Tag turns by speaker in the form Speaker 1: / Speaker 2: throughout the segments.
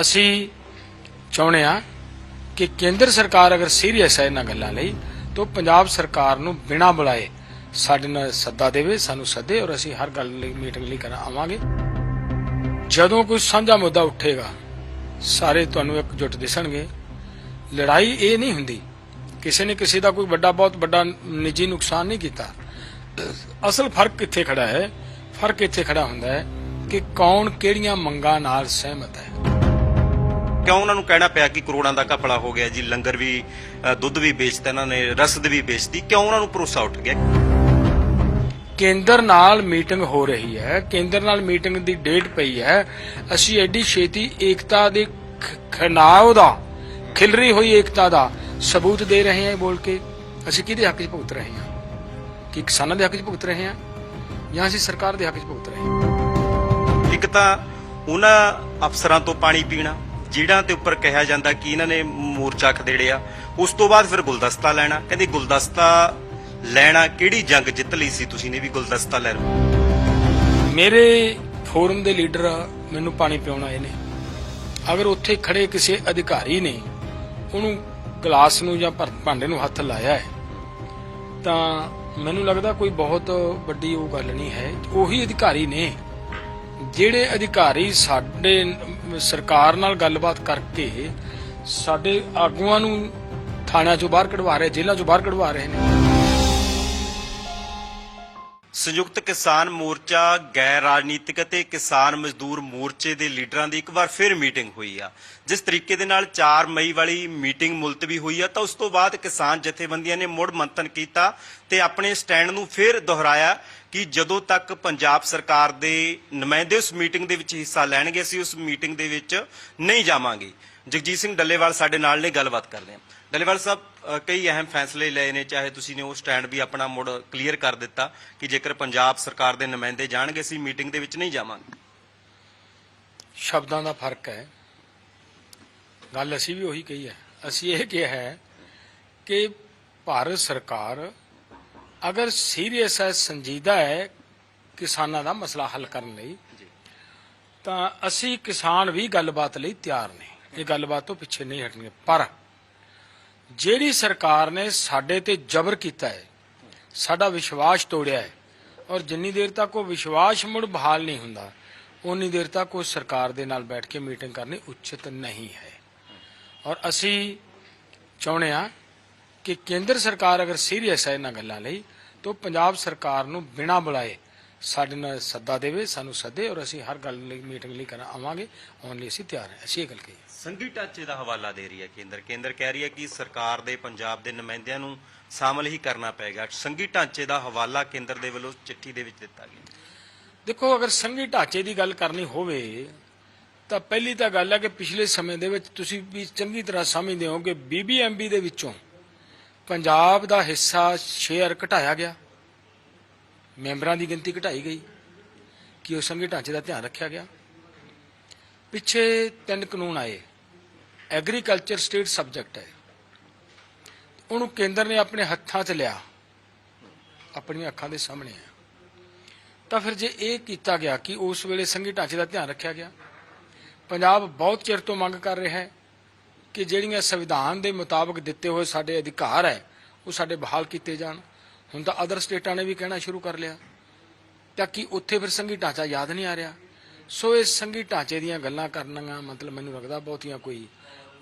Speaker 1: ਅਸੀਂ ਚਾਹੁੰਦੇ ਆ ਕਿ ਕੇਂਦਰ ਸਰਕਾਰ ਅਗਰ ਸੀਰੀਅਸ ਹੈ ਇਹਨਾਂ ਗੱਲਾਂ ਲਈ, ਤਾਂ ਪੰਜਾਬ ਸਰਕਾਰ ਨੂੰ ਬਿਨਾਂ ਬੁਲਾਏ ਸਾਡੇ ਨਾਲ ਸੱਦਾ ਦੇਵੇ, ਸਾਨੂੰ ਸੱਦੇ ਔਰ ਅਸੀਂ ਹਰ ਗੱਲ ਲਈ ਮੀਟਿੰਗ ਲਈ ਕਰਾਂ, ਆਵਾਂਗੇ। ਜਦੋਂ ਕੋਈ ਸਾਂਝਾ ਮੁੱਦਾ ਉੱਠੇਗਾ, ਸਾਰੇ ਤੁਹਾਨੂੰ ਇਕਜੁੱਟ ਦਿਸਣਗੇ। ਲੜਾਈ ਇਹ ਨਹੀਂ ਹੁੰਦੀ, ਕਿਸੇ ਨੇ ਕਿਸੇ ਦਾ ਕੋਈ ਵੱਡਾ ਬਹੁਤ ਵੱਡਾ ਨਿੱਜੀ ਨੁਕਸਾਨ ਨਹੀਂ ਕੀਤਾ। ਅਸਲ ਫ਼ਰਕ ਕਿੱਥੇ ਖੜਾ ਹੈ? ਫ਼ਰਕ ਇੱਥੇ ਖੜਾ ਹੁੰਦਾ ਹੈ ਕਿ ਕੌਣ ਕਿਹੜੀਆਂ ਮੰਗਾਂ ਨਾਲ ਸਹਿਮਤ ਹੈ।
Speaker 2: ਕਿਉਂ ਉਹਨਾਂ ਨੂੰ ਕਹਿਣਾ ਪਿਆ ਕਿ ਕਰੋੜਾਂ ਦਾ ਘਪਲਾ ਹੋ ਗਿਆ ਜੀ ਲੰਗਰ ਵੀ ਦੁੱਧ ਵੀ ਵੇਚਤਾ ਇਹਨਾਂ ਨੇ ਰਸਦ ਵੀ ਵੇਚਤੀ ਕਿਉਂ ਉਹਨਾਂ ਨੂੰ ਭਰੋਸਾ ਉੱਠ ਗਿਆ?
Speaker 1: ਕੇਂਦਰ ਨਾਲ ਮੀਟਿੰਗ ਹੋ ਰਹੀ ਹੈ ਕੇਂਦਰ ਨਾਲ ਮੀਟਿੰਗ ਦੀ ਡੇਟ ਪਈ ਹੈ। ਅਸੀਂ ਐਡੀ ਛੇਤੀ ਏਕਤਾ ਦੇ ਖ- ਖਨਾਓ ਦਾ ਖਿਲਰੀ ਹੋਈ ਏਕਤਾ ਦਾ ਸਬੂਤ ਦੇ ਰਹੇ ਹਾਂ ਬੋਲ ਕੇ। ਅਸੀਂ ਕਿਹਦੇ ਹੱਕ 'ਚ ਭੁਗਤ ਰਹੇ ਹਾਂ? ਕਿ ਕਿਸਾਨਾਂ ਦੇ ਹੱਕ 'ਚ ਭੁਗਤ ਰਹੇ ਹਾਂ? ਜਾਂ ਅਸੀਂ ਸਰਕਾਰ ਦੇ ਹੱਕ 'ਚ ਭੁਗਤ ਰਹੇ ਹਾਂ?
Speaker 2: ਇੱਕ ਤਾਂ ਉਹਨਾਂ ਅਫਸਰਾਂ ਤੋਂ ਪਾਣੀ ਪੀਣਾ ਜਿਹੜਾਂ ਤੇ ਉੱਪਰ ਕਿਹਾ ਜਾਂਦਾ ਕਿ ਇਹਨਾਂ ਨੇ ਮੋਰਚਾ ਖਦੇੜਿਆ ਉਸ ਤੋਂ ਬਾਅਦ ਫਿਰ ਗੁਲਦਸਤਾ ਲੈਣਾ। ਕਹਿੰਦੇ ਗੁਲਦਸਤਾ ਲੈਣਾ ਕਿਹੜੀ ਜੰਗ ਜਿੱਤ ਲਈ ਸੀ? ਤੁਸੀਂ ਨੇ ਵੀ ਗੁਲਦਸਤਾ ਲੈ ਲਓ।
Speaker 1: ਮੇਰੇ ਫੋਰਮ ਦੇ ਲੀਡਰ ਮੈਨੂੰ ਪਾਣੀ ਪਿਉਣ ਆਏ ਨੇ। ਅਗਰ ਉੱਥੇ ਖੜੇ ਕਿਸੇ ਅਧਿਕਾਰੀ ਨੇ, ਉਹਨੂੰ ਗਲਾਸ ਨੂੰ ਜਾਂ ਭਾਂਡੇ ਨੂੰ ਹੱਥ ਲਾਇਆ ਹੈ, ਤਾਂ ਮੈਨੂੰ ਲੱਗਦਾ ਕੋਈ ਬਹੁਤ ਵੱਡੀ ਉਹ ਗੱਲ ਨਹੀਂ ਹੈ। ਉਹੀ ਅਧਿਕਾਰੀ ਨੇ ਜਿਹੜੇ ਅਧਿਕਾਰੀ ਸਾਡੇ ਸਰਕਾਰ ਨਾਲ ਗੱਲਬਾਤ ਕਰਕੇ ਸਾਡੇ ਆਗੂਆਂ ਨੂੰ ਥਾਣਿਆਂ ਚੋਂ ਬਾਹਰ ਕਢਵਾ ਰਹੇ, ਜੇਲ੍ਹਾਂ ਚੋਂ ਬਾਹਰ ਕਢਵਾ ਰਹੇ ਨੇ।
Speaker 2: ਸੰਯੁਕਤ ਕਿਸਾਨ ਮੋਰਚਾ ਗੈਰ ਰਾਜਨੀਤਿਕ ਅਤੇ ਕਿਸਾਨ ਮਜ਼ਦੂਰ ਮੋਰਚੇ ਦੇ ਲੀਡਰਾਂ ਦੀ ਇੱਕ ਵਾਰ ਫਿਰ ਮੀਟਿੰਗ ਹੋਈ ਆ। ਜਿਸ ਤਰੀਕੇ ਦੇ ਨਾਲ 4 ਮਈ ਵਾਲੀ ਮੀਟਿੰਗ ਮੁਲਤਵੀ ਹੋਈ ਆ, ਤਾਂ ਉਸ ਤੋਂ ਬਾਅਦ ਕਿਸਾਨ ਜਥੇਬੰਦੀਆਂ ਨੇ ਮੁੜ ਮੰਥਨ ਕੀਤਾ ਤੇ ਆਪਣੇ ਸਟੈਂਡ ਨੂੰ ਫਿਰ ਦੁਹਰਾਇਆ ਕਿ ਜਦੋਂ ਤੱਕ ਪੰਜਾਬ ਸਰਕਾਰ ਦੇ ਨੁਮਾਇੰਦੇ ਉਸ ਮੀਟਿੰਗ ਦੇ ਵਿੱਚ ਹਿੱਸਾ ਲੈਣਗੇ, ਅਸੀਂ ਉਸ ਮੀਟਿੰਗ ਦੇ ਵਿੱਚ ਨਹੀਂ ਜਾਵਾਂਗੇ। ਜਗਜੀਤ ਸਿੰਘ ਡੱਲੇਵਾਲ ਸਾਡੇ ਨਾਲ ਨੇ, ਗੱਲਬਾਤ ਕਰਦੇ ਹਾਂ। ਡੱਲੇਵਾਲ ਸਾਹਿਬ ਕਈ ਅਹਿਮ ਫੈਸਲੇ ਲਏ ਨੇ ਚਾਹੇ ਤੁਸੀਂ ਨੇ ਉਹ ਸਟੈਂਡ ਵੀ ਆਪਣਾ ਮੁੜ ਕਲੀਅਰ ਕਰ ਦਿੱਤਾ ਕਿ ਜੇਕਰ ਪੰਜਾਬ ਸਰਕਾਰ ਦੇ ਨੁਮਾਇੰਦੇ ਜਾਣਗੇ ਅਸੀਂ ਮੀਟਿੰਗ ਦੇ ਵਿੱਚ ਨਹੀਂ ਜਾਵਾਂਗੇ।
Speaker 1: ਸ਼ਬਦਾਂ ਦਾ ਫ਼ਰਕ ਹੈ। ਗੱਲ ਅਸੀਂ ਵੀ ਉਹੀ ਕਹੀ ਹੈ। ਅਸੀਂ ਇਹ ਕਿਹਾ ਹੈ ਕਿ ਭਾਰਤ ਸਰਕਾਰ ਅਗਰ ਸੀਰੀਅਸ ਹੈ ਸੰਜੀਦਾ ਹੈ ਕਿਸਾਨਾਂ ਦਾ ਮਸਲਾ ਹੱਲ ਕਰਨ ਲਈ ਤਾਂ ਅਸੀਂ ਕਿਸਾਨ ਵੀ ਗੱਲਬਾਤ ਲਈ ਤਿਆਰ ਨੇ। ਇਹ ਗੱਲਬਾਤ ਤੋਂ ਪਿੱਛੇ ਨਹੀਂ ਹਟਣਗੇ ਪਰ ਜਿਹੜੀ ਸਰਕਾਰ ਨੇ ਸਾਡੇ ਤੇ ਜ਼ਬਰ ਕੀਤਾ ਹੈ, ਸਾਡਾ ਵਿਸ਼ਵਾਸ ਤੋੜਿਆ ਹੈ ਔਰ ਜਿੰਨੀ ਦੇਰ ਤੱਕ ਉਹ ਵਿਸ਼ਵਾਸ ਮੁੜ ਬਹਾਲ ਨਹੀਂ ਹੁੰਦਾ ਉਨੀ ਦੇਰ ਤੱਕ ਉਹ ਸਰਕਾਰ ਦੇ ਨਾਲ ਬੈਠ ਕੇ ਮੀਟਿੰਗ ਕਰਨੀ ਉਚਿਤ ਨਹੀਂ ਹੈ। ਔਰ ਅਸੀਂ ਚਾਹੁੰਦੇ ਆ ਕਿ ਕੇਂਦਰ ਸਰਕਾਰ ਅਗਰ ਸੀਰੀਅਸ ਹੈ ਇਹਨਾਂ ਗੱਲਾਂ ਲਈ, ਤਾਂ ਪੰਜਾਬ ਸਰਕਾਰ ਨੂੰ ਬਿਨਾਂ ਬੁਲਾਏ ਸਾਡੇ ਨਾਲ ਸੱਦਾ ਦੇਵੇ, ਸਾਨੂੰ ਸੱਦੇ ਔਰ ਅਸੀਂ ਹਰ ਗੱਲ ਲਈ, ਮੀਟਿੰਗ ਲਈ ਕਰਾਂ, ਆਵਾਂਗੇ, ਆਉਣ ਲਈ ਅਸੀਂ ਤਿਆਰ ਹਾਂ। ਅਸੀਂ ਇਹ ਗੱਲ ਕਹੀ
Speaker 2: ਸੰਘੀ ਢਾਂਚੇ ਦਾ ਹਵਾਲਾ ਦੇ ਰਹੀ ਹੈ ਕੇਂਦਰ। ਕੇਂਦਰ ਕਹਿ ਰਹੀ ਹੈ ਕਿ ਸਰਕਾਰ ਦੇ ਪੰਜਾਬ ਦੇ ਨੁਮਾਇੰਦਿਆਂ ਨੂੰ ਸ਼ਾਮਲ ਹੀ ਕਰਨਾ ਪਏਗਾ। ਸੰਘੀ ਢਾਂਚੇ ਦਾ ਹਵਾਲਾ ਕੇਂਦਰ ਦੇ ਵੱਲੋਂ ਚਿੱਠੀ ਦੇ ਵਿੱਚ ਦਿੱਤਾ ਗਿਆ।
Speaker 1: ਦੇਖੋ, ਅਗਰ ਸੰਘੀ ਢਾਂਚੇ ਦੀ ਗੱਲ ਕਰਨੀ ਹੋਵੇ, ਤਾਂ ਪਹਿਲੀ ਤਾਂ ਗੱਲ ਹੈ ਕਿ ਪਿਛਲੇ ਸਮੇਂ ਦੇ ਵਿੱਚ ਤੁਸੀਂ ਵੀ ਚੰਗੀ ਤਰ੍ਹਾਂ ਸਮਝਦੇ ਹੋ ਕਿ ਬੀਬੀਐਮਬੀ ਦੇ ਵਿੱਚੋਂ ਪੰਜਾਬ ਦਾ ਹਿੱਸਾ ਸ਼ੇਅਰ ਘਟਾਇਆ ਗਿਆ। ਮੈਂਬਰਾਂ ਦੀ ਗਿਣਤੀ ਘਟਾਈ ਗਈ ਕਿ ਉਹ ਸੰਘੀ ਢਾਂਚੇ ਦਾ ਧਿਆਨ ਰੱਖਿਆ ਗਿਆ। ਪਿੱਛੇ ਤਿੰਨ ਕਾਨੂੰਨ ਆਏ। ਐਗਰੀਕਲਚਰ ਸਟੇਟ ਸਬਜੈਕਟ ਹੈ। ਉਹਨੂੰ ਕੇਂਦਰ ਨੇ ਆਪਣੇ ਹੱਥਾਂ 'ਚ ਲਿਆ। ਆਪਣੀਆਂ ਅੱਖਾਂ ਦੇ ਸਾਹਮਣੇ ਹੈ। ਤਾਂ ਫਿਰ ਜੇ ਇਹ ਕੀਤਾ ਗਿਆ ਕਿ ਉਸ ਵੇਲੇ ਸੰਘੀ ਢਾਂਚੇ ਦਾ ਧਿਆਨ ਰੱਖਿਆ ਗਿਆ, ਪੰਜਾਬ ਬਹੁਤ ਚਿਰ ਤੋਂ ਮੰਗ ਕਰ ਰਿਹਾ ਹੈ ਕਿ ਜਿਹੜੀਆਂ ਸੰਵਿਧਾਨ ਦੇ ਮੁਤਾਬਕ ਦਿੱਤੇ ਹੋਏ ਸਾਡੇ ਅਧਿਕਾਰ ਹੈ, ਉਹ ਸਾਡੇ ਬਹਾਲ ਕੀਤੇ ਜਾਣ। ਹੁਣ ਤਾਂ ਅਦਰ ਸਟੇਟਾਂ ਨੇ ਵੀ ਕਹਿਣਾ ਸ਼ੁਰੂ ਕਰ ਲਿਆ। ਤਾਂ ਕਿ ਉੱਥੇ ਫਿਰ ਸੰਘੀ ਢਾਂਚਾ ਯਾਦ ਨਹੀਂ ਆ ਰਿਹਾ? ਸੋ ਇਹ ਸੰਘੀ ਢਾਂਚੇ ਦੀਆਂ ਗੱਲਾਂ ਕਰਨੀਆਂ ਮਤਲਬ ਮੈਨੂੰ ਲੱਗਦਾ ਬਹੁਤੀਆਂ ਕੋਈ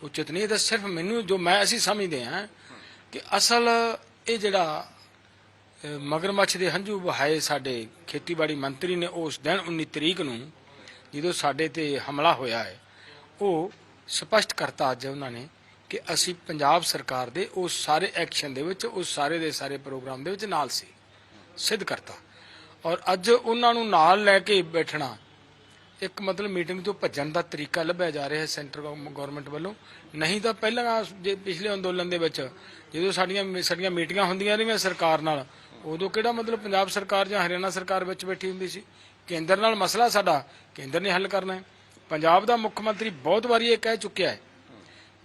Speaker 1: ਉਚਿਤ ਨਹੀਂ। ਤਾਂ ਸਿਰਫ ਮੈਨੂੰ ਜੋ ਮੈਂ ਅਸੀਂ ਸਮਝਦੇ ਹਾਂ ਕਿ ਅਸਲ ਇਹ ਜਿਹੜਾ ਮਗਰਮੱਛ ਦੇ ਹੰਝੂ ਵਹਾਏ ਸਾਡੇ ਖੇਤੀਬਾੜੀ ਮੰਤਰੀ ਨੇ ਉਸ ਦਿਨ 19 ਤਰੀਕ ਨੂੰ ਜਦੋਂ ਸਾਡੇ ਤੇ ਹਮਲਾ ਹੋਇਆ ਹੈ, ਉਹ ਸਪਸ਼ਟ ਕਰਤਾ ਅੱਜ ਉਹਨਾਂ ਨੇ ਕਿ ਅਸੀਂ ਪੰਜਾਬ ਸਰਕਾਰ ਦੇ ਉਸ ਸਾਰੇ ਐਕਸ਼ਨ ਦੇ ਵਿੱਚ, ਉਸ ਸਾਰੇ ਦੇ ਸਾਰੇ ਪ੍ਰੋਗਰਾਮ ਦੇ ਵਿੱਚ ਨਾਲ ਸੀ, ਸਿੱਧ ਕਰਤਾ। ਔਰ ਅੱਜ ਉਹਨਾਂ ਨੂੰ ਨਾਲ ਲੈ ਕੇ ਬੈਠਣਾ ਇੱਕ ਮਤਲਬ ਮੀਟਿੰਗ ਤੋਂ ਭੱਜਣ ਦਾ ਤਰੀਕਾ ਲੱਭਿਆ ਜਾ ਰਿਹਾ ਹੈ ਸੈਂਟਰ ਗਵਰਨਮੈਂਟ ਵੱਲੋਂ। ਨਹੀਂ ਤਾਂ ਪਹਿਲਾਂ ਜੇ ਪਿਛਲੇ ਅੰਦੋਲਨ ਦੇ ਵਿੱਚ ਜਦੋਂ ਸਾਡੀਆਂ ਸਾਡੀਆਂ ਮੀਟਿੰਗਾਂ ਹੁੰਦੀਆਂ ਰਹੀਆਂ ਸਰਕਾਰ ਨਾਲ, ਉਦੋਂ ਕਿਹੜਾ ਮਤਲਬ ਪੰਜਾਬ ਸਰਕਾਰ ਜਾਂ ਹਰਿਆਣਾ ਸਰਕਾਰ ਵਿੱਚ ਬੈਠੀ ਹੁੰਦੀ ਸੀ? ਕੇਂਦਰ ਨਾਲ ਮਸਲਾ ਸਾਡਾ, ਕੇਂਦਰ ਨੇ ਹੱਲ ਕਰਨਾ ਹੈ। ਪੰਜਾਬ ਦਾ ਮੁੱਖ ਮੰਤਰੀ ਬਹੁਤ ਵਾਰੀ ਇਹ ਕਹਿ ਚੁੱਕਿਆ ਹੈ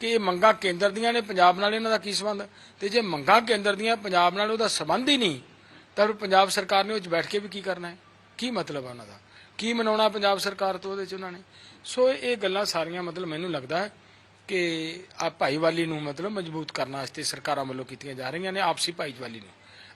Speaker 1: ਕਿ ਇਹ ਮੰਗਾਂ ਕੇਂਦਰ ਦੀਆਂ ਨੇ, ਪੰਜਾਬ ਨਾਲ ਇਹਨਾਂ ਦਾ ਕੀ ਸੰਬੰਧ? ਤੇ ਜੇ ਮੰਗਾਂ ਕੇਂਦਰ ਦੀਆਂ, ਪੰਜਾਬ ਨਾਲ ਉਹਦਾ ਸੰਬੰਧ ਹੀ ਨਹੀਂ, ਤਾਂ ਫਿਰ ਪੰਜਾਬ ਸਰਕਾਰ ਨੇ ਉਹ 'ਚ ਬੈਠ ਕੇ ਵੀ ਕੀ ਕਰਨਾ ਹੈ? ਕੀ ਮਤਲਬ ਹੈ ਉਹਨਾਂ ਦਾ? ਕੀ ਮਨਾਉਣਾ ਪੰਜਾਬ ਸਰਕਾਰ ਤੋਂ ਉਹਦੇ ਚ ਉਹਨਾਂ ਨੇ? ਸੋ ਇਹ ਗੱਲਾਂ ਸਾਰੀਆਂ ਮਤਲਬ ਮੈਨੂੰ ਲੱਗਦਾ ਹੈ ਕਿ ਆ ਭਾਈਵਾਲੀ ਨੂੰ ਮਤਲਬ ਮਜ਼ਬੂਤ ਕਰਨ ਵਾਸਤੇ ਸਰਕਾਰਾਂ ਵੱਲੋਂ ਕੀਤੀਆਂ ਜਾ ਰਹੀਆਂ ਨੇ, ਆਪਸੀ ਭਾਈਵਾਲੀ ਨੂੰ।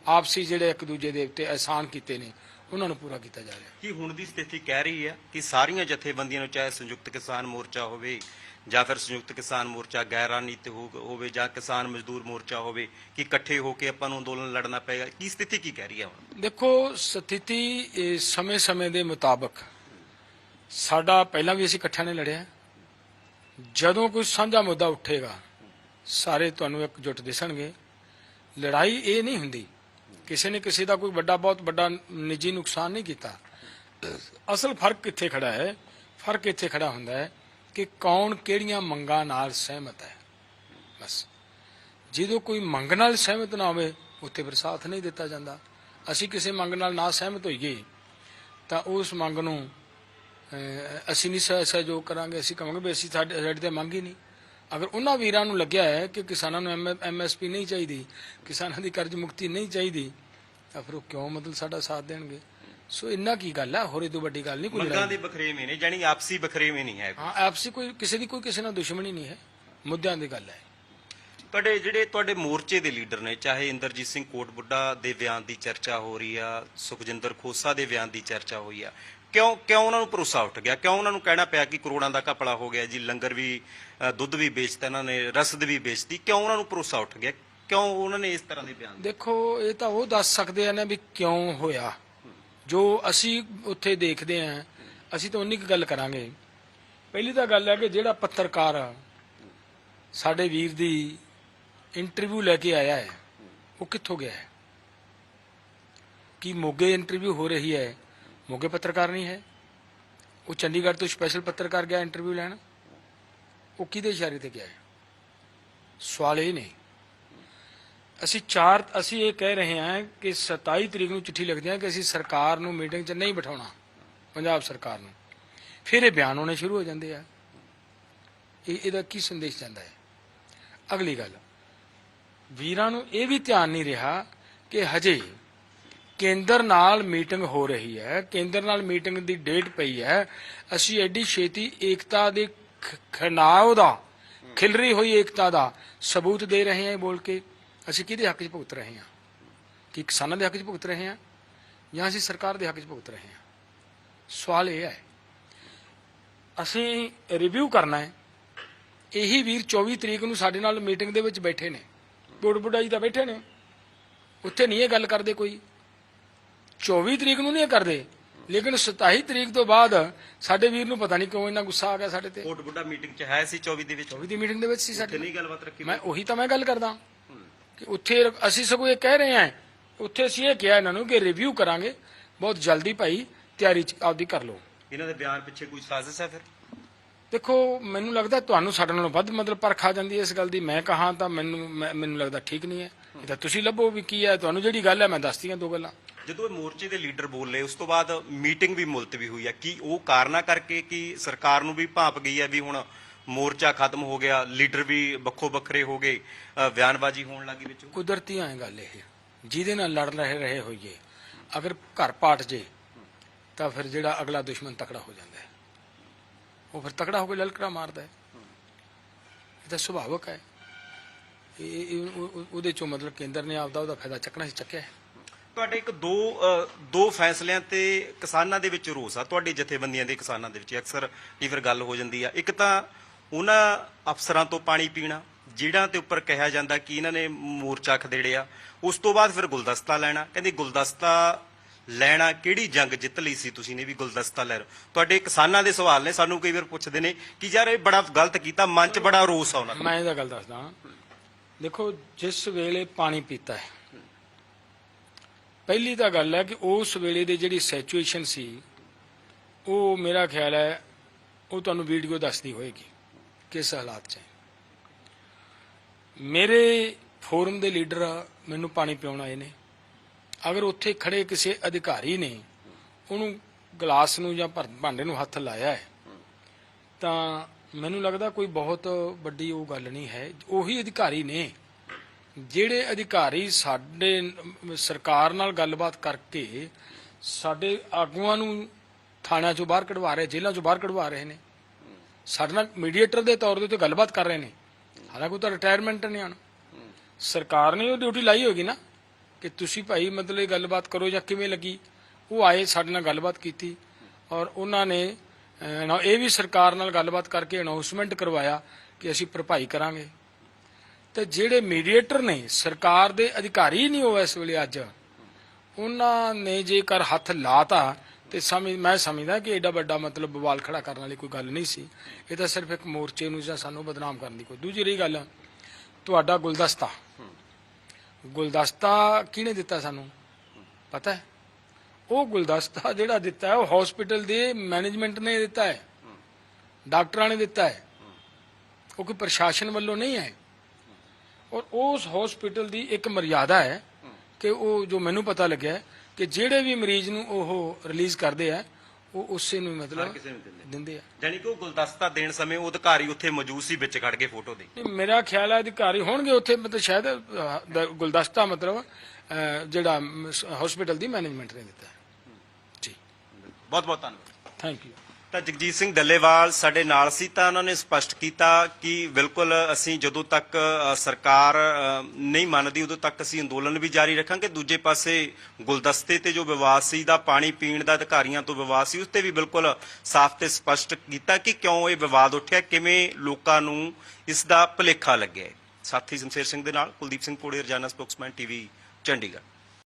Speaker 1: ਆਪਸੀ ਜਿਹੜੇ ਇੱਕ ਦੂਜੇ ਦੇ ਉੱਤੇ ਅਹਿਸਾਨ ਕੀਤੇ ਨੇ, ਉਹਨਾਂ ਨੂੰ ਪੂਰਾ ਕੀਤਾ ਜਾ ਰਿਹਾ
Speaker 2: ਕੀ ਹੁਣ ਦੀ ਸਥਿਤੀ ਕਹਿ ਰਹੀ ਹੈ ਕਿ ਸਾਰੀਆਂ ਜਥੇਬੰਦੀਆਂ ਨੂੰ ਚਾਹੇ ਸੰਯੁਕਤ ਕਿਸਾਨ ਮੋਰਚਾ ਹੋਵੇ ਜਾਂ ਫਿਰ ਸੰਯੁਕਤ ਕਿਸਾਨ ਮੋਰਚਾ ਗੈਰ ਰਾਜਨੀਤਿਕ ਹੋਵੇ ਜਾਂ ਕਿਸਾਨ ਮਜ਼ਦੂਰ ਮੋਰਚਾ ਹੋਵੇ, ਕਿ ਇਕੱਠੇ ਹੋ ਕੇ ਆਪਾਂ ਨੂੰ ਅੰਦੋਲਨ ਲੜਨਾ ਪਏਗਾ? ਕੀ ਸਥਿਤੀ ਕੀ ਕਹਿ ਰਹੀ ਹੈ
Speaker 1: ਦੇਖੋ, ਸਥਿਤੀ ਸਮੇਂ-ਸਮੇਂ ਦੇ ਮੁਤਾਬਕ ਸਾਡਾ ਪਹਿਲਾਂ ਵੀ ਅਸੀਂ ਇਕੱਠਿਆਂ ਨੇ ਲੜਿਆ। ਜਦੋਂ ਕੋਈ ਸਾਂਝਾ ਮੁੱਦਾ ਉੱਠੇਗਾ, ਸਾਰੇ ਤੁਹਾਨੂੰ ਇਕਜੁੱਟ ਦਿਸਣਗੇ। ਲੜਾਈ ਇਹ ਨਹੀਂ ਹੁੰਦੀ। ਕਿਸੇ ਨੇ ਕਿਸੇ ਦਾ ਕੋਈ ਵੱਡਾ, ਬਹੁਤ ਵੱਡਾ ਨਿੱਜੀ ਨੁਕਸਾਨ ਨਹੀਂ ਕੀਤਾ। ਅਸਲ ਫ਼ਰਕ ਕਿੱਥੇ ਖੜਾ ਹੈ? ਫ਼ਰਕ ਇੱਥੇ ਖੜਾ ਹੁੰਦਾ ਹੈ ਕਿ ਕੌਣ ਕਿਹੜੀਆਂ ਮੰਗਾਂ ਨਾਲ ਸਹਿਮਤ ਹੈ। ਬਸ। ਜਦੋਂ ਕੋਈ ਮੰਗ ਨਾਲ ਸਹਿਮਤ ਨਾ ਹੋਵੇ, ਉੱਥੇ ਫਿਰ ਸਾਥ ਨਹੀਂ ਦਿੱਤਾ ਜਾਂਦਾ। ਅਸੀਂ ਕਿਸੇ ਮੰਗ ਨਾਲ ਨਾ ਸਹਿਮਤ ਹੋਈਏ, ਤਾਂ ਉਸ ਮੰਗ ਨੂੰ ਅਸੀਂ ਨਹੀਂ ਸਹਿ- ਸਹਿਯੋਗ ਕਰਾਂਗੇ। ਅਸੀਂ ਕਹਾਂਗੇ ਵੀ ਅਸੀਂ ਸਾਡੇ ਸਾਡੇ ਤੇ ਮੰਗ ਹੀ ਨਹੀਂ। ਅਗਰ ਉਹਨਾਂ ਵੀਰਾਂ ਨੂੰ ਲੱਗਿਆ ਹੈ ਕਿ ਕਿਸਾਨਾਂ ਨੂੰ ਐਮਐਸਪੀ ਨਹੀਂ ਚਾਹੀਦੀ, ਕਿਸਾਨਾਂ ਦੀ ਕਰਜ਼ ਮੁਕਤੀ ਨਹੀਂ ਚਾਹੀਦੀ, ਤਾਂ ਫਿਰ ਉਹ ਕਿਉਂ ਮਤਲਬ ਸਾਡਾ ਸਾਥ ਦੇਣਗੇ? ਸੋ ਇੰਨਾ ਕੀ ਗੱਲ ਹੈ ਹੋਰ ਇਹ ਤੋਂ ਵੱਡੀ ਗੱਲ ਨਹੀਂ ਕੋਈ
Speaker 2: ਮੰਗਾਂ
Speaker 1: ਲੜਾਈ।
Speaker 2: ਦੇ ਬਖਰੇਵੇਂ ਨੇ ਜਾਨੀ ਆਪਸੀ ਬਖਰੇਵੇਂ ਨਹੀਂ ਹੈ
Speaker 1: ਹਾਂ ਆਪਸੀ ਕੋਈ ਕਿਸੇ ਦੀ ਕੋਈ ਕਿਸੇ ਨਾਲ ਦੁਸ਼ਮਣੀ ਨਹੀਂ ਹੈ। ਮੁੱਦਿਆਂ ਦੀ ਗੱਲ ਹੈ।
Speaker 2: ਤੁਹਾਡੇ ਜਿਹੜੇ ਤੁਹਾਡੇ ਮੋਰਚੇ ਦੇ ਲੀਡਰ ਨੇ ਚਾਹੇ ਇੰਦਰਜੀਤ ਸਿੰਘ ਕੋਟਬੁੱਢਾ ਦੇ ਬਿਆਨ ਦੀ ਚਰਚਾ ਹੋ ਰਹੀ ਆ ਸੁਖਜਿੰਦਰ ਖੋਸਾ ਦੇ ਬਿਆਨ ਦੀ ਚਰਚਾ ਹੋਈ ਆ ਕਿਉਂ ਕਿਉਂ ਉਹਨਾਂ ਨੂੰ ਭਰੋਸਾ ਉੱਠ ਗਿਆ? ਕਿਉਂ ਉਹਨਾਂ ਨੂੰ ਕਹਿਣਾ ਪਿਆ ਕਿ ਕਰੋੜਾਂ ਦਾ ਘਪਲਾ ਹੋ ਗਿਆ ਜੀ ਲੰਗਰ ਵੀ ਅ, ਦੁੱਧ ਵੀ ਵੇਚਤਾ ਇਹਨਾਂ ਨੇ ਰਸਦ ਵੀ ਵੇਚਤੀ ਕਿਉਂ ਉਹਨਾਂ ਨੂੰ ਭਰੋਸਾ ਉੱਠ ਗਿਆ? ਕਿਉਂ ਉਹਨਾਂ ਨੇ ਇਸ ਤਰ੍ਹਾਂ ਦੇ ਬਿਆਨ
Speaker 1: ਦੇਖੋ ਇਹ ਤਾਂ ਉਹ ਦੱਸ ਸਕਦੇ ਆ ਨਾ ਵੀ ਕਿਉਂ ਹੋਇਆ। ਜੋ ਅਸੀਂ ਉੱਥੇ ਦੇਖਦੇ ਆਂ, ਅਸੀਂ ਤਾਂ ਉਨੀ ਕੁ ਗੱਲ ਕਰਾਂਗੇ। ਪਹਿਲੀ ਤਾਂ ਗੱਲ ਹੈ ਕਿ ਜਿਹੜਾ ਪੱਤਰਕਾਰ ਸਾਡੇ ਵੀਰ ਦੀ ਇੰਟਰਵਿਊ ਲੈ ਕੇ ਆਇਆ ਹੈ, ਉਹ ਕਿੱਥੋਂ ਗਿਆ ਹੈ? ਕੀ ਮੋਗੇ ਇੰਟਰਵਿਊ ਹੋ ਰਹੀ ਹੈ? ਮੋਗੇ ਪੱਤਰਕਾਰ ਨਹੀਂ ਹੈ। ਉਹ ਚੰਡੀਗੜ੍ਹ ਤੋਂ ਸਪੈਸ਼ਲ ਪੱਤਰਕਾਰ ਗਿਆ ਇੰਟਰਵਿਊ ਲੈਣ। ਉਹ ਕਿਹਦੇ ਇਸ਼ਾਰੇ ਤੇ ਗਿਆ ਹੈ? ਸਵਾਲ ਇਹ ਨਹੀਂ ਅਸੀਂ ਚਾਰ, ਅਸੀਂ ਇਹ ਕਹਿ ਰਹੇ ਹਾਂ ਕਿ 27 ਤਰੀਕ ਨੂੰ ਚਿੱਠੀ ਲਿਖਦੇ ਹਾਂ ਕਿ ਅਸੀਂ ਸਰਕਾਰ ਨੂੰ ਮੀਟਿੰਗ 'ਚ ਨਹੀਂ ਬਿਠਾਉਣਾ, ਪੰਜਾਬ ਸਰਕਾਰ ਨੂੰ। ਫਿਰ ਇਹ ਬਿਆਨ ਹੋਣੇ ਸ਼ੁਰੂ ਹੋ ਜਾਂਦੇ ਆ। ਇਹ, ਇਹਦਾ ਕੀ ਸੰਦੇਸ਼ ਜਾਂਦਾ ਹੈ? ਅਗਲੀ ਗੱਲ, ਵੀਰਾਂ ਨੂੰ ਇਹ ਵੀ ਧਿਆਨ ਨਹੀਂ ਰਿਹਾ ਕਿ ਹਜੇ ਕੇਂਦਰ ਨਾਲ ਮੀਟਿੰਗ ਹੋ ਰਹੀ ਹੈ, ਕੇਂਦਰ ਨਾਲ ਮੀਟਿੰਗ ਦੀ ਡੇਟ ਪਈ ਹੈ। ਅਸੀਂ ਐਡੀ ਛੇਤੀ ਏਕਤਾ ਦੇ ਖ- ਖਨਾਉ ਦਾ, ਖਿਲਰੀ ਹੋਈ ਏਕਤਾ ਦਾ ਸਬੂਤ ਦੇ ਰਹੇ ਹਾਂ ਇਹ ਬੋਲ ਕੇ। ਅਸੀਂ ਕਿਹਦੇ ਹੱਕ 'ਚ ਭੁਗਤ ਰਹੇ ਹਾਂ? ਕਿ ਕਿਸਾਨਾਂ ਦੇ ਹੱਕ 'ਚ ਭੁਗਤ ਰਹੇ ਹਾਂ ਜਾਂ ਅਸੀਂ ਸਰਕਾਰ ਦੇ ਹੱਕ 'ਚ ਭੁਗਤ ਰਹੇ ਹਾਂ? ਸਵਾਲ ਇਹ ਹੈ ਅਸੀਂ ਰਿਵਿਊ ਕਰਨਾ ਹੈ। ਇਹੀ ਵੀਰ 24 ਤਰੀਕ ਨੂੰ ਸਾਡੇ ਨਾਲ ਮੀਟਿੰਗ ਦੇ ਵਿੱਚ ਬੈਠੇ ਨੇ। ਬੁੱਢ ਬੁੱਢਾਈ ਤਾਂ ਬੈਠੇ ਨੇ। ਉੱਥੇ ਨਹੀਂ ਇਹ ਗੱਲ ਕਰਦੇ ਕੋਈ। 24 ਤਰੀਕ ਨੂੰ ਨਹੀਂ ਇਹ ਕਰਦੇ। ਲੇਕਿਨ 27 ਤਰੀਕ ਤੋਂ ਬਾਅਦ ਸਾਡੇ ਵੀਰ ਨੂੰ ਪਤਾ ਨਹੀਂ ਕਿਉਂ ਇੰਨਾ ਗੁੱਸਾ ਆ ਗਿਆ ਸਾਡੇ ਤੇ।
Speaker 2: ਕੋਟਬੁੱਢਾ ਮੀਟਿੰਗ 'ਚ ਹੈ ਸੀ 24 ਦੇ ਵਿੱਚ?
Speaker 1: 24 ਦੀ ਮੀਟਿੰਗ ਦੇ ਵਿੱਚ ਸੀ ਸਾਡੇ
Speaker 2: ਨਹੀਂ ਗੱਲਬਾਤ ਰੱਖੀ
Speaker 1: ਮੈਂ ਉਹੀ ਤਾਂ ਮੈਂ ਗੱਲ ਕਰਦਾ। ਕਿ ਉੱਥੇ ਅਸੀਂ ਸਗੋਂ ਇਹ ਕਹਿ ਰਹੇ ਹਾਂ ਉੱਥੇ ਅਸੀਂ ਇਹ ਕਿਹਾ ਇਹਨਾਂ ਨੂੰ ਕਿ ਰਿਵਿਊ ਕਰਾਂਗੇ। ਬਹੁਤ ਜਲਦੀ ਭਾਈ ਤਿਆਰੀ ਚ ਆਪਦੀ ਕਰ ਲਓ।
Speaker 2: ਇਹਨਾਂ ਦੇ ਬਿਆਨ ਪਿੱਛੇ ਕੋਈ ਸਾਜ਼ਿਸ਼ ਹੈ ਫਿਰ?
Speaker 1: ਦੇਖੋ ਮੈਨੂੰ ਲੱਗਦਾ ਤੁਹਾਨੂੰ ਸਾਡੇ ਨਾਲੋਂ ਵੱਧ ਮਤਲਬ ਪਰਖ ਆ ਜਾਂਦੀ ਹੈ ਇਸ ਗੱਲ ਦੀ। ਮੈਂ ਕਹਾਂ ਤਾਂ ਮੈਨੂੰ ਮੈਨੂੰ ਲੱਗਦਾ ਠੀਕ ਨਹੀਂ ਹੈ। ਇਹ ਤਾਂ ਤੁਸੀਂ ਲੱਭੋ ਵੀ ਕੀ ਹੈ ਤੁਹਾਨੂੰ ਜਿਹੜੀ ਗੱਲ ਹੈ ਮੈਂ ਦੱਸਤੀਆਂ ਦੋ ਗੱਲਾਂ।
Speaker 2: ਜਦੋਂ ਇਹ ਮੋਰਚੇ ਦੇ ਲੀਡਰ ਬੋਲੇ ਉਸ ਤੋਂ ਬਾਅਦ ਮੀਟਿੰਗ ਵੀ ਮੁਲਤਵੀ ਹੋਈ ਹੈ। ਕੀ ਉਹ ਕਾਰਨਾ ਕਰਕੇ ਕਿ ਸਰਕਾਰ ਨੂੰ ਵੀ ਭਾਪ ਗਈ ਹੈ ਵੀ ਹੁਣ ਮੋਰਚਾ ਖਤਮ ਹੋ ਗਿਆ ਲੀਡਰ ਵੀ ਵੱਖੋ ਵੱਖਰੇ ਹੋ ਗਏ ਬਿਆਨਬਾਜ਼ੀ ਹੋਣ ਲੱਗੀ ਵਿੱਚੋਂ।
Speaker 1: ਕੁਦਰਤੀ ਹੈ ਗੱਲ ਇਹ ਜਿਹਦੇ ਨਾਲ ਲੜ ਰਹੇ ਰਹੇ ਹੋਈਏ ਅਗਰ ਘਰ ਪਾਟ ਜੇ ਤਾਂ ਫਿਰ ਜਿਹੜਾ ਅਗਲਾ ਦੁਸ਼ਮਣ ਤਕੜਾ ਹੋ ਜਾਂਦਾ ਹੈ। ਉਹ ਫਿਰ ਤਕੜਾ ਹੋ ਕੇ ਲਲਕੜਾ ਮਾਰਦਾ ਹੈ। ਇਹ ਤਾਂ ਸੁਭਾਵਕ ਹੈ। ਇਹ ਇਹ- ਉਹ- ਉਹ- ਉਹਦੇ ਚੋਂ ਮਤਲਬ ਕੇਂਦਰ ਨੇ ਆਪਦਾ ਉਹਦਾ ਫਾਇਦਾ ਚੱਕਣਾ ਸੀ ਚੱਕਿਆ
Speaker 2: ਤੁਹਾਡੇ ਇੱਕ ਦੋ ਦੋ ਫੈਸਲਿਆਂ ਤੇ ਕਿਸਾਨਾਂ ਦੇ ਵਿੱਚ ਰੋਸ ਆ ਤੁਹਾਡੀ ਜਥੇਬੰਦੀਆਂ ਦੇ ਕਿਸਾਨਾਂ ਦੇ ਵਿੱਚ ਅਕਸਰ ਇਹ ਫਿਰ ਗੱਲ ਹੋ ਜਾਂਦੀ ਆ। ਇੱਕ ਤਾਂ ਉਹਨਾਂ ਅਫਸਰਾਂ ਤੋਂ ਪਾਣੀ ਪੀਣਾ, ਜਿਹੜਾ ਤੇ ਉੱਪਰ ਕਿਹਾ ਜਾਂਦਾ ਕਿ ਇਹਨਾਂ ਨੇ ਮੋਰਚਾ ਖਦੇੜਿਆ, ਉਸ ਤੋਂ ਬਾਅਦ ਫਿਰ ਗੁਲਦਸਤਾ ਲੈਣਾ। ਕਹਿੰਦੇ ਗੁਲਦਸਤਾ ਲੈਣਾ ਕਿਹੜੀ ਜੰਗ ਜਿੱਤ ਲਈ ਸੀ ਤੁਸੀਂ ਨੇ ਵੀ ਗੁਲਦਸਤਾ ਲੈ ਰਹੇ ਹੋ। ਤੁਹਾਡੇ ਕਿਸਾਨਾਂ ਦੇ ਸਵਾਲ ਨੇ, ਸਾਨੂੰ ਕਈ ਵਾਰ ਪੁੱਛਦੇ ਨੇ ਕਿ ਯਾਰ ਇਹ ਬੜਾ ਗਲਤ ਕੀਤਾ, ਮਨ 'ਚ ਬੜਾ ਰੋਸ ਆ ਉਹਨਾਂ ਦਾ।
Speaker 1: ਮੈਂ ਇਹਦਾ ਗੱਲ ਦੱਸਦਾ ਦੇਖੋ, ਜਿਸ ਵੇਲੇ ਪਾਣੀ ਪੀਤਾ ਹੈ, ਪਹਿਲੀ ਤਾਂ ਗੱਲ ਹੈ ਕਿ ਉਸ ਵੇਲੇ ਦੀ ਜਿਹੜੀ ਸਿਚੁਏਸ਼ਨ ਸੀ, ਉਹ ਮੇਰਾ ਖਿਆਲ ਹੈ, ਉਹ ਤੁਹਾਨੂੰ ਵੀਡੀਓ ਦੱਸਦੀ ਹੋਏਗੀ। ਕਿਸ ਹਾਲਾਤ 'ਚ ਹੈ? ਮੇਰੇ ਫੋਰਮ ਦੇ ਲੀਡਰ ਮੈਨੂੰ ਪਾਣੀ ਪਿਉਣ ਆਏ ਨੇ। ਅਗਰ ਉੱਥੇ ਖੜੇ ਕਿਸੇ ਅਧਿਕਾਰੀ ਨੇ, ਉਹਨੂੰ ਗਲਾਸ ਨੂੰ ਜਾਂ ਭਾਂਡੇ ਨੂੰ ਹੱਥ ਲਾਇਆ ਹੈ, ਤਾਂ ਮੈਨੂੰ ਲੱਗਦਾ ਕੋਈ ਬਹੁਤ ਵੱਡੀ ਉਹ ਗੱਲ ਨਹੀਂ ਹੈ। ਉਹੀ ਅਧਿਕਾਰੀ ਨੇ, ਜਿਹੜੇ ਅਧਿਕਾਰੀ ਸਾਡੇ ਸਰਕਾਰ ਨਾਲ ਗੱਲਬਾਤ ਕਰਕੇ ਸਾਡੇ ਆਗੂਆਂ ਨੂੰ ਥਾਣਿਆਂ ਚੋਂ ਬਾਹਰ ਕਢਵਾ ਰਹੇ, ਜੇਲ੍ਹਾਂ ਚੋਂ ਬਾਹਰ ਕਢਵਾ ਰਹੇ ਨੇ। ਸਾਡੇ ਨਾਲ ਮੀਡੀਏਟਰ ਦੇ ਤੌਰ ਦੇ ਉੱਤੇ ਗੱਲਬਾਤ ਕਰ ਰਹੇ ਨੇ। ਹਾਲਾਂਕਿ ਉਹ ਤਾਂ ਰਿਟਾਇਰਮੈਂਟ ਨੇ ਆਣ ਸਰਕਾਰ ਨੇ ਉਹ ਡਿਊਟੀ ਲਾਈ ਹੋਗੀ ਨਾ ਕਿ ਤੁਸੀਂ ਭਾਈ ਮਤਲਬ ਇਹ ਗੱਲਬਾਤ ਕਰੋ ਜਾਂ ਕਿਵੇਂ ਲੱਗੀ। ਉਹ ਆਏ ਸਾਡੇ ਨਾਲ ਗੱਲਬਾਤ ਕੀਤੀ ਔਰ ਉਹਨਾਂ ਨੇ ਨਾ- ਇਹ ਵੀ ਸਰਕਾਰ ਨਾਲ ਗੱਲਬਾਤ ਕਰਕੇ ਅਨਾਉਂਸਮੈਂਟ ਕਰਵਾਇਆ ਕਿ ਅਸੀਂ ਭਰਪਾਈ ਕਰਾਂਗੇ। ਤੇ ਜਿਹੜੇ ਮੀਡੀਏਟਰ ਨੇ, ਸਰਕਾਰ ਦੇ ਅਧਿਕਾਰੀ ਨਹੀਂ ਹੋ ਇਸ ਵੇਲੇ ਅੱਜ। ਉਹਨਾਂ ਨੇ ਜੇਕਰ ਹੱਥ ਲਾਤਾ ਤੇ ਸਮਝ ਮੈਂ ਸਮਝਦਾ ਕਿ ਐਡਾ ਵੱਡਾ ਮਤਲਬ ਬਵਾਲ ਖੜਾ ਕਰਨ ਵਾਲੀ ਕੋਈ ਗੱਲ ਨਹੀਂ ਸੀ। ਇਹ ਤਾਂ ਸਿਰਫ ਇੱਕ ਮੋਰਚੇ ਨੂੰ ਜਾਂ ਸਾਨੂੰ ਬਦਨਾਮ ਕਰਨ ਦੀ ਕੋਈ ਦੂਜੀ ਰਹੀ ਗੱਲ, ਤੁਹਾਡਾ ਗੁਲਦਸਤਾ। ਗੁਲਦਸਤਾ ਕਿਹਨੇ ਦਿੱਤਾ ਸਾਨੂੰ? ਪਤਾ ਹੈ? ਉਹ ਗੁਲਦਸਤਾ ਜਿਹੜਾ ਦਿੱਤਾ ਹੈ, ਉਹ ਹਸਪੀਟਲ ਦੇ ਮੈਨੇਜਮੈਂਟ ਨੇ ਦਿੱਤਾ ਹੈ। ਡਾਕਟਰਾਂ ਨੇ ਦਿੱਤਾ ਹੈ। ਉਹ ਕੋਈ ਪ੍ਰਸ਼ਾਸਨ ਵੱਲੋਂ ਨਹੀਂ ਹੈ। ਔਰ ਉਸ ਹਸਪੀਟਲ ਦੀ ਇੱਕ ਮਰਿਆਦਾ ਹੈ ਕਿ ਉਹ ਜੋ ਮੈਨੂੰ ਪਤਾ ਲੱਗਿਆ ਕਿ ਜਿਹੜੇ ਵੀ ਮਰੀਜ਼ ਨੂੰ ਉਹ ਰਿਲੀਜ਼ ਕਰਦੇ ਆ ਉਹ ਉਸੇ ਨੂੰ ਹੀ ਮਤਲਬ
Speaker 2: ਕਿਸੇ ਨੂੰ ਦਿੰਦੇ
Speaker 1: ਦਿੰਦੇ ਆ।
Speaker 2: ਜਾਨੀ ਕਿ ਉਹ ਗੁਲਦਸਤਾ ਦੇਣ ਸਮੇਂ ਉਹ ਅਧਿਕਾਰੀ ਉੱਥੇ ਮੌਜੂਦ ਸੀ ਵਿੱਚ ਖੜ ਕੇ ਫੋਟੋ ਦੇ।
Speaker 1: ਨਹੀਂ, ਮੇਰਾ ਖਿਆਲ ਹੈ ਅਧਿਕਾਰੀ ਹੋਣਗੇ ਉੱਥੇ ਮਤਲਬ ਸ਼ਾਇਦ ਅਹ, ਦ- ਗੁਲਦਸਤਾ ਮਤਲਬ ਅਹ, ਜਿਹੜਾ ਹਸਪੀਟਲ ਦੀ ਮੈਨੇਜਮੈਂਟ ਨੇ ਦਿੱਤਾ। ਹੈ। ਜੀ।
Speaker 2: ਬਹੁਤ ਬਹੁਤ ਧੰਨਵਾਦ।
Speaker 1: ਥੈਂਕ ਯੂ
Speaker 2: ਤਾਂ ਜਗਜੀਤ ਸਿੰਘ ਡੱਲੇਵਾਲ ਸਾਡੇ ਨਾਲ ਸੀ ਤਾਂ ਉਹਨਾਂ ਨੇ ਸਪਸ਼ਟ ਕੀਤਾ ਕਿ ਬਿਲਕੁਲ ਅਸੀਂ ਜਦੋਂ ਤੱਕ ਸਰਕਾਰ ਨਹੀਂ ਮੰਨਦੀ, ਉਦੋਂ ਤੱਕ ਅਸੀਂ ਅੰਦੋਲਨ ਵੀ ਜਾਰੀ ਰੱਖਾਂਗੇ ਦੂਜੇ ਪਾਸੇ ਗੁਲਦਸਤੇ ਤੇ ਜੋ ਵਿਵਾਦ ਸੀ, ਦਾ ਪਾਣੀ ਪੀਣ ਦਾ ਅਧਿਕਾਰੀਆਂ ਤੋਂ ਵਿਵਾਦ ਸੀ, ਉਸ ਤੇ ਵੀ ਬਿਲਕੁਲ ਸਾਫ਼ ਤੇ ਸਪਸ਼ਟ ਕੀਤਾ ਕਿ ਕਿਉਂ ਇਹ ਵਿਵਾਦ ਉੱਠਿਆ, ਕਿਵੇਂ ਲੋਕਾਂ ਨੂੰ ਇਸ ਦਾ ਭੁਲੇਖਾ ਲੱਗਿਆ ਹੈ। ਸਾਥੀ ਜਮਸ਼ੇਰ ਸਿੰਘ ਦੇ ਨਾਲ ਕੁਲਦੀਪ ਸਿੰਘ ਪੋੜੇ, ਰਜਾਨਾ ਸਪੋਕਸਮੈਨ ਟੀਵੀ, ਚੰਡੀਗੜ੍ਹ